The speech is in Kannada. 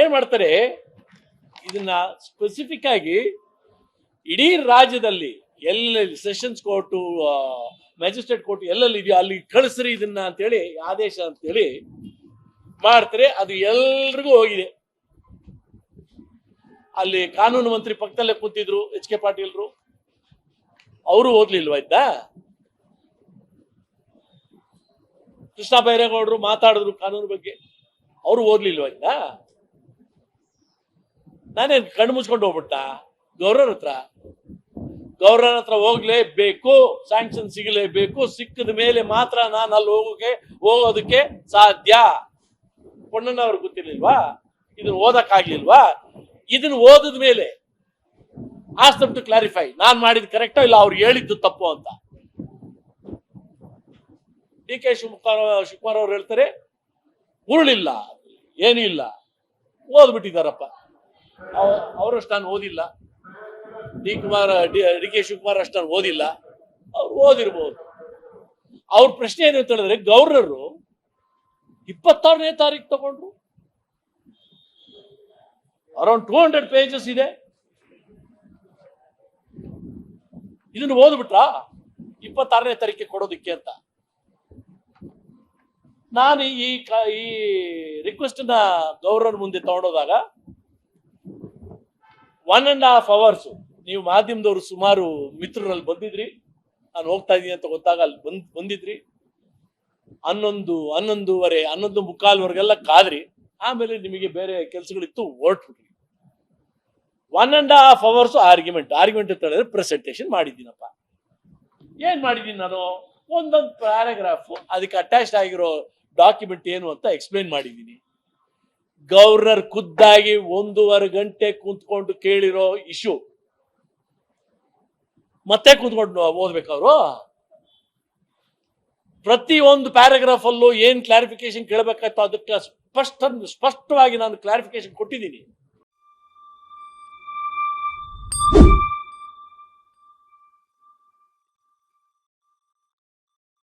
ಏನ್ ಮಾಡ್ತಾರೆ? ಇದನ್ನ ಸ್ಪೆಸಿಫಿಕ್ ಆಗಿ ಇಡೀ ರಾಜ್ಯದಲ್ಲಿ ಎಲ್ಲೆಲ್ಲಿ ಸೆಷನ್ಸ್ ಕೋರ್ಟು ಮ್ಯಾಜಿಸ್ಟ್ರೇಟ್ ಕೋರ್ಟ್ ಎಲ್ಲೆಲ್ಲಿ ಇದೆಯೋ ಅಲ್ಲಿ ಕಳಿಸ್ರಿ ಇದನ್ನ ಅಂತೇಳಿ, ಆದೇಶ ಅಂತೇಳಿ ಮಾಡ್ತಾರೆ. ಅದು ಎಲ್ರಿಗೂ ಹೋಗಿದೆ. ಅಲ್ಲಿ ಕಾನೂನು ಮಂತ್ರಿ ಪಕ್ಕದಲ್ಲೇ ಕೂತಿದ್ರು, ಎಚ್ ಕೆ ಪಾಟೀಲ್ರು ಅವರು ಓದ್ಲಿಲ್ವಾ ಇದ್ದ ಕೃಷ್ಣ ಬೈರೇಗೌಡರು ಮಾತಾಡಿದ್ರು ಕಾನೂನು ಬಗ್ಗೆ. ಅವರು ಓದ್ಲಿಲ್ವಾ ಇದ್ದ ನಾನೇನ್ ಕಣ್ಣು ಮುಚ್ಕೊಂಡು ಹೋಗ್ಬಿಟ್ಟ ಗೌರವ್ರ ಹತ್ರ? ಗೌರವ್ರ ಹತ್ರ ಹೋಗ್ಲೇಬೇಕು ಸ್ಯಾಂಕ್ಷನ್ ಸಿಗಲೇಬೇಕು, ಸಿಕ್ಕದ ಮೇಲೆ ಮಾತ್ರ ನಾನು ಅಲ್ಲಿ ಹೋಗೋಕೆ, ಹೋಗೋದಕ್ಕೆ ಸಾಧ್ಯ. ಪೊಣ್ಣನವ್ರಿಗೆ ಗೊತ್ತಿರ್ಲಿಲ್ವಾ? ಇದನ್ನ ಓದಕ್ಕಾಗ್ಲಿಲ್ವಾ? ಇದನ್ನ ಓದಿದ ಮೇಲೆ ಆಸ್ತಮ್ ಟು ಕ್ಲಾರಿಫೈ ನಾನು ಮಾಡಿದ್ ಕರೆಕ್ಟೋ ಇಲ್ಲ ಅವ್ರು ಹೇಳಿದ್ದು ತಪ್ಪು ಅಂತ? ಡಿ ಕೆ ಶಿವಕುಮಾರ್ ಶಿವಕುಮಾರ್ ಅವ್ರು ಹೇಳ್ತಾರೆ, ಉರುಳಿಲ್ಲ, ಏನೂ ಇಲ್ಲ. ಓದ್ಬಿಟ್ಟಿದಾರಪ್ಪ ಅವ- ಅಷ್ಟು ನಾನು ಓದಿಲ್ಲ. D Kumar, D K Shivakumar ಅಷ್ಟು ಓದಿಲ್ಲ. ಅವ್ರು ಓದಿರ್ಬೋದು. ಅವ್ರ ಪ್ರಶ್ನೆ ಏನು ಅಂತ ಹೇಳಿದ್ರೆ ಗೌರ್ನರು ಇಪ್ಪತ್ತಾರನೇ ತಾರೀಕು ತಗೊಂಡ್ರು. ಅರೌಂಡ್ ಟೂ ಹಂಡ್ರೆಡ್ ಪೇಜಸ್ ಇದೆ. ಇದನ್ನು ಓದ್ಬಿಟ್ರಾ? ಇಪ್ಪತ್ತಾರನೇ ತಾರೀಕಿಗೆ ಕೊಡೋದಕ್ಕೆ ಅಂತ. ನಾನು ಈ ಈ ರಿಕ್ವೆಸ್ಟ್ನ ಗೌರವರ ಮುಂದೆ ತಗೊಂಡೋದಾಗ ಒನ್ ಅಂಡ್ ಹಾಫ್ ಅವರ್ಸ್ ನೀವು ಮಾಧ್ಯಮದವರು ಸುಮಾರು ಮಿತ್ರರಲ್ಲಿ ಬಂದಿದ್ರಿ. ನಾನು ಹೋಗ್ತಾ ಇದ್ದೀನಿ ಅಂತ ಗೊತ್ತಾಗ ಅಲ್ಲಿ ಬಂದ್, ಬಂದಿದ್ರಿ. ಹನ್ನೊಂದು, ಹನ್ನೊಂದುವರೆ, ಹನ್ನೊಂದು ಮುಕ್ಕಾಲ್ವರೆಗೆಲ್ಲ ಕಾದ್ರಿ. ಆಮೇಲೆ ನಿಮಗೆ ಬೇರೆ ಕೆಲಸಗಳಿತ್ತು, ಹೊರಟ್ಬಿಟ್ರಿ. One and half hours argument argument ಅಂತ ಹೇಳಿದ್ರೆ ಪ್ರೆಸೆಂಟೇಷನ್ ಮಾಡಿದ್ದೀನಪ್ಪ. ಏನು ಮಾಡಿದ್ದೀನಿ ನಾನು? ಒಂದೊಂದು ಪ್ಯಾರಾಗ್ರಾಫ್ ಅದಕ್ಕೆ ಅಟ್ಯಾಚ್ ಆಗಿರೋ ಡಾಕ್ಯುಮೆಂಟ್ ಏನು ಅಂತ ಎಕ್ಸ್ಪ್ಲೈನ್ ಮಾಡಿದ್ದೀನಿ. ಗವರ್ನರ್ ಖುದ್ದಾಗಿ ಒಂದೂವರೆ ಗಂಟೆ ಕುಂತ್ಕೊಂಡು ಕೇಳಿರೋ ಇಶ್ಯೂ. ಮತ್ತೆ ಕುಂತ್ಕೊಂಡು ಓದ್ಬೇಕವ್ರು? ಪ್ರತಿ ಒಂದು ಪ್ಯಾರಾಗ್ರಾಫ್ ಅಲ್ಲೂ ಏನ್ ಕ್ಲಾರಿಫಿಕೇಶನ್ ಕೇಳಬೇಕಾಯ್ತು ಅದಕ್ಕೆ ಸ್ಪಷ್ಟ ಸ್ಪಷ್ಟವಾಗಿ ನಾನು ಕ್ಲಾರಿಫಿಕೇಶನ್ ಕೊಟ್ಟಿದ್ದೀನಿ.